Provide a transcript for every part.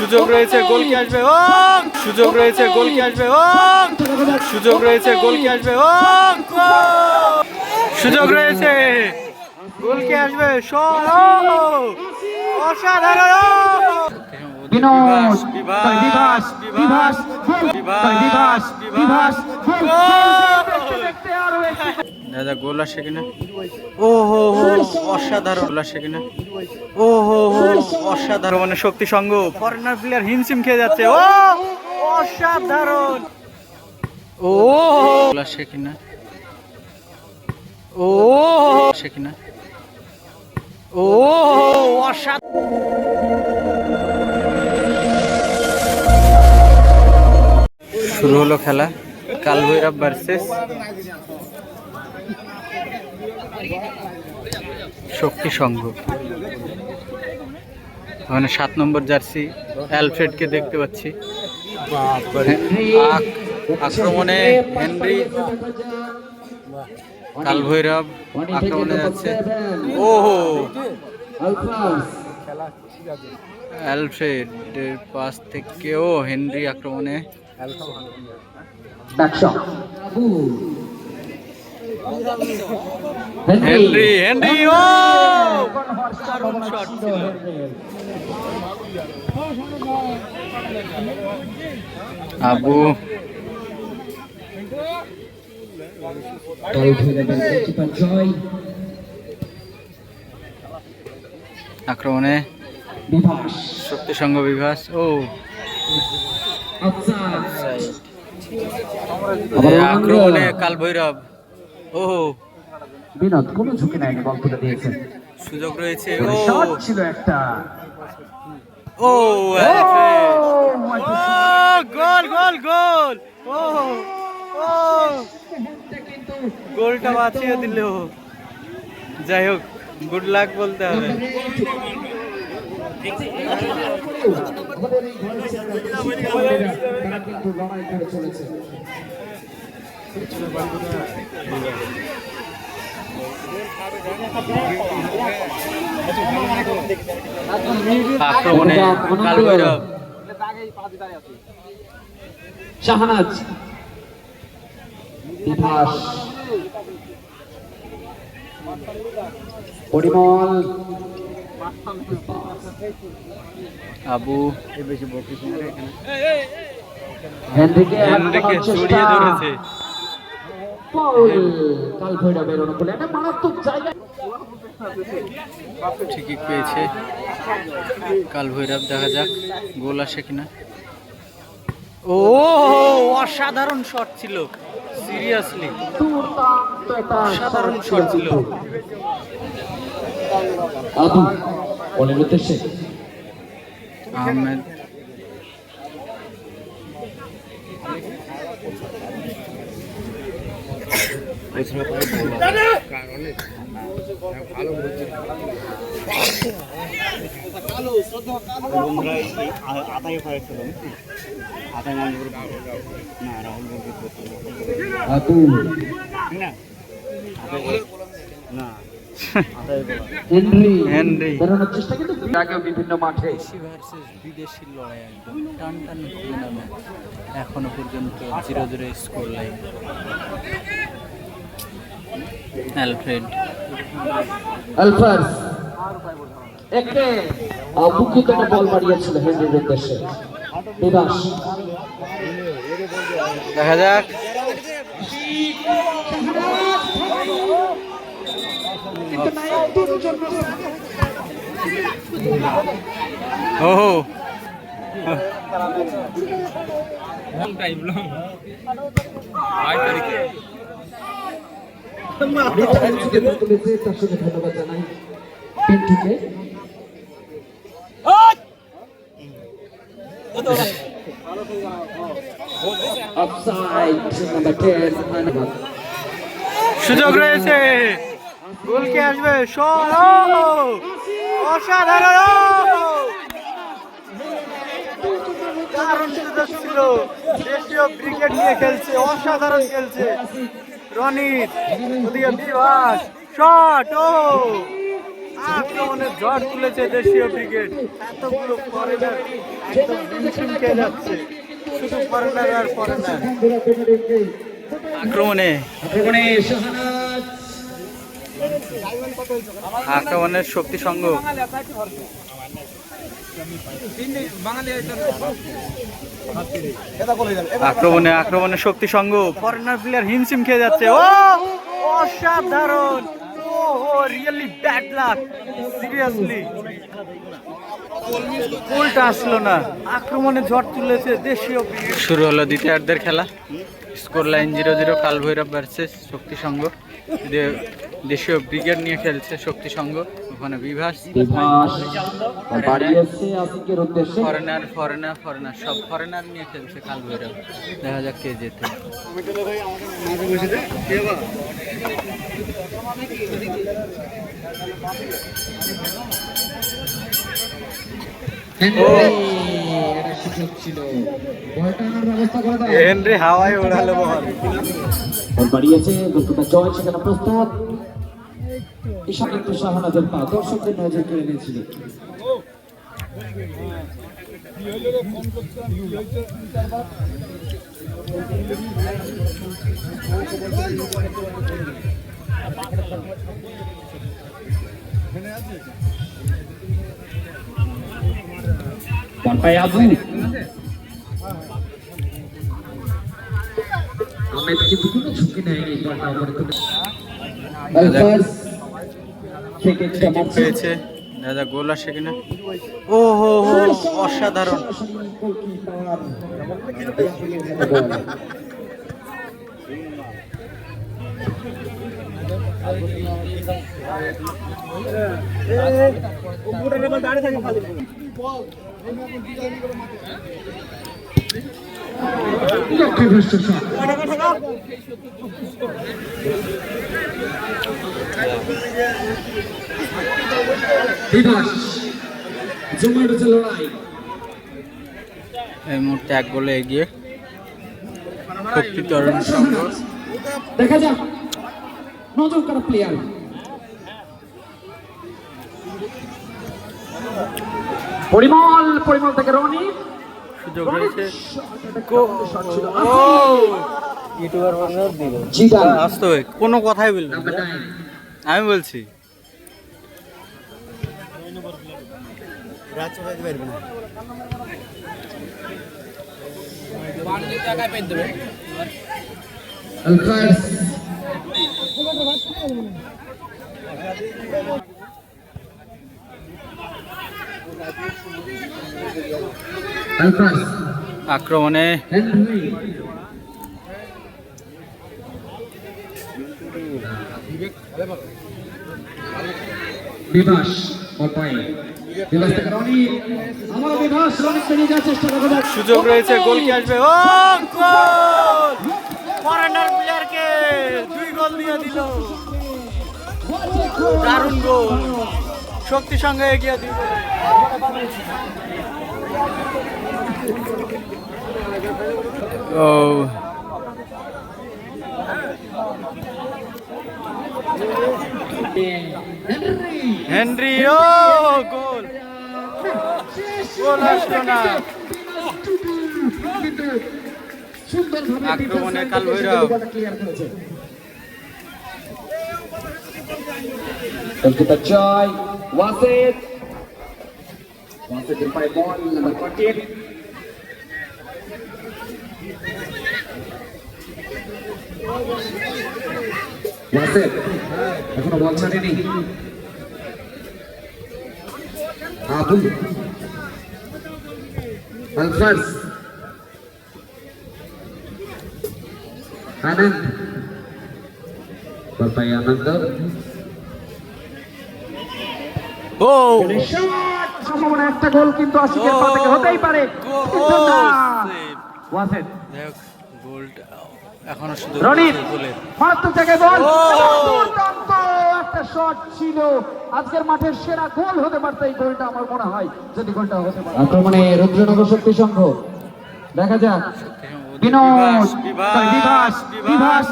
সুযোগ রয়েছে গোল কি আসবে ও সুযোগ রয়েছে গোল কি আসবে ও সুযোগ রয়েছে গোল কি আসবে ও সুযোগ রয়েছে গোল কি আসবে অসাধারণ! বিনোদ বিভাস, বিভাস বিভাস বিভাস, বিভাস দাদা, গোল আসে কিনা? ও হো হো অসাধারণ। গোল আসে কিনা? ও হো হো অসাধারণ। মানে শক্তি সঙ্গ। ফরেনার প্লেয়ার হিমশিম খেয়ে যাচ্ছে। ও, অসাধারণ। ও গোল আসে কিনা? ও আসে কিনা? ও অসাধারণ শুরু হলো খেলা। কালভৈরব ভার্সেস শক্তি সংঘ। ওখানে সাত নম্বর জার্সি অ্যালফ্রেডকে দেখতে পাচ্ছি। আক্রমণে হেনরি কালভৈরব আক্রমণে যাচ্ছে। ও অ্যালফ্রেডের পাশ থেকে ও হেনরি আক্রমণে ব্যাকশট হেনরি হেনরি ও দারুণ শট ছিল আবু আক্রমণে বিভাস। শক্তি সংঘ বিভাস ও। এ আক্রমণে কাল ভৈরব ও বিনোদ কোনো ঝুঁকি বল তুলে দিয়েছেন। সুযোগ রয়েছে ও। ছিল একটা। ও গোল গোল গোল। ও ও। গোলটা বাঁচিয়ে দিল। যাই হোক গুড লাক বলতে হবে। আক্রমণে কাল ভৈরব শাহনাজ। বিভাস। পরিমল। আবু। হেনরিকে হেনরিকে জড়িয়ে ধরেছে। কাল ভৈরবের অনুকূলে। একটা মারাত্মক জায়গা। ঠিকই পেয়েছে। কাল ভৈরব দেখা যাক গোল আসে কিনা। ও অসাধারণ শট ছিল সিরিয়াসলি। অসাধারণ শট ছিল। আহমেদ বন্ধুরা আতাই নাম না রাহুল না? না বিভিন্ন মাঠে। বিদেশি লড়াই একদম। টান টান এখনও পর্যন্ত zero zero score line Alfred. Alphas একটে আবুকে তো বল মারিয়েছিল হেনরির উদ্দেশ্যে বিভাস। দেখা যাক। ও তুলেছে তার সঙ্গে ধন্যবাদ জানাই পিন্টুকে অফসাইড নাম্বার 10 ধন্যবাদ সুযোগ রয়েছে। গোল কে আসবে অসাধারণ! দারুণ ছিল। দেশীয় ক্রিকেট নিয়ে খেলছে, অসাধারণ খেলছে। রনিত বিভাস শট ও! আক্রমণে ঝড় তুলেছে দেশীয় ব্রিগেড এতগুলো ফরেনার একদম খেয়ে যাচ্ছে। শুধু ফরেনার আর ফরেনার আক্রমণে। আক্রমণে আক্রমণের শক্তি সঙ্গ আক্রমণে আক্রমণের শক্তি সঙ্গ। ফরেনার প্লেয়ার হিমশিম খেয়ে যাচ্ছে। ও, অসাধারণ। সিরিয়াসলি আসলো না। আক্রমণে ঝড় তুলেছে দেশীয় শুরু হলো দ্বিতীয়ার্ধের খেলা। স্কোর লাইন জিরো জিরো কাল ভৈরব ভার্সেস শক্তি সংঘ দেশীয় ব্রিগেড নিয়ে খেলছে শক্তি সংঘ ওখানে বিভাস ফরেনার ফরেনার ফরেনার সব ফরেনার নিয়ে খেলছে কাল ভৈরব দেখা যাক কে যেতে হেনরি! হাওয়ায় ওড়ালো বল। বল বাড়িয়েছে গোলকিপার জয় সেখানে প্রস্তুত। ঈশা কিন্তু শাহানাজের পা দর্শকদের নজর কেড়ে নিয়েছিল। আহমেদ কিন্তু কোনো ঝুঁকি নেয়নি পেয়েছে। দাদা গোল আসে কিনা। ও হো হো অসাধারণ লক্ষ্যভ্রষ্ট শট বিভাস জমে উঠেছে লড়াই এই মুহূর্তে এক গোলে এগিয়ে তরুণ সংঘ। দেখা যাক। নজর করা প্লেয়ার পরিমল পরিমল থেকে রনি। সুযোগ রয়েছে। জিদান। আসতে হবে কোনো কথাই বলবেন আমি বলছি আলফাজ আলফাজ আক্রমণে বিভাস সুযোগ রয়েছে গোল কি আসবে। ও গোল! ফরেনার প্লেয়ারকে দুই গোল দিয়ে দিল। দারুণ গোল। শক্তি সঙ্গে এগিয়ে দিল। ও হেনরি ও গোল গোল আসলো না আক্রমণে কাল ভৈরব। জয় ওয়াসেদ। ওয়াসেদের পায়ে বল নাম্বার ফোরটিন ওয়াসেদ এখনও বল ছাড়েনি আবুল আলফাজ আনন্দ বল পায় আনন্দ ও সম্ভাবনা একটা গোল কিন্তু আশিকের পা থেকে হতেই পারে। কিন্তু না। ওয়াসেদ। গোলটা এখনও শুধু রনির গোলের মারাত্মক জায়গায় বল দুর্দান্ত একটা শট ছিল। আজকের মাঠের সেরা গোল হতে পারতো এই গোলটা আমার মনে হয় যদি গোলটা হতে পারে। আক্রমণে রুদ্রনগর শক্তি সংঘ। দেখা যাক। বিনোদ বিভাস, বিভাস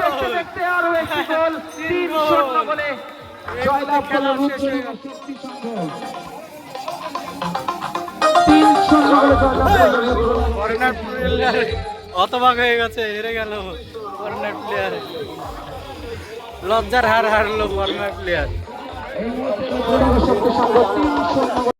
দেখতে দেখতে আরও একটি গোল। তিন শূন্য গোলে জয়লাভ খেলা করল হয়ে রূপচর্চা শক্তি সংঘ তিন শূন্য গোলে জয়লাভ করল রূপচর্চা ফরেনার প্লেয়ার হতবাক হয়ে গেছে হেরে গেল ফরেনার প্লেয়ার লজ্জার হার হারলো ফরেনার প্লেয়ার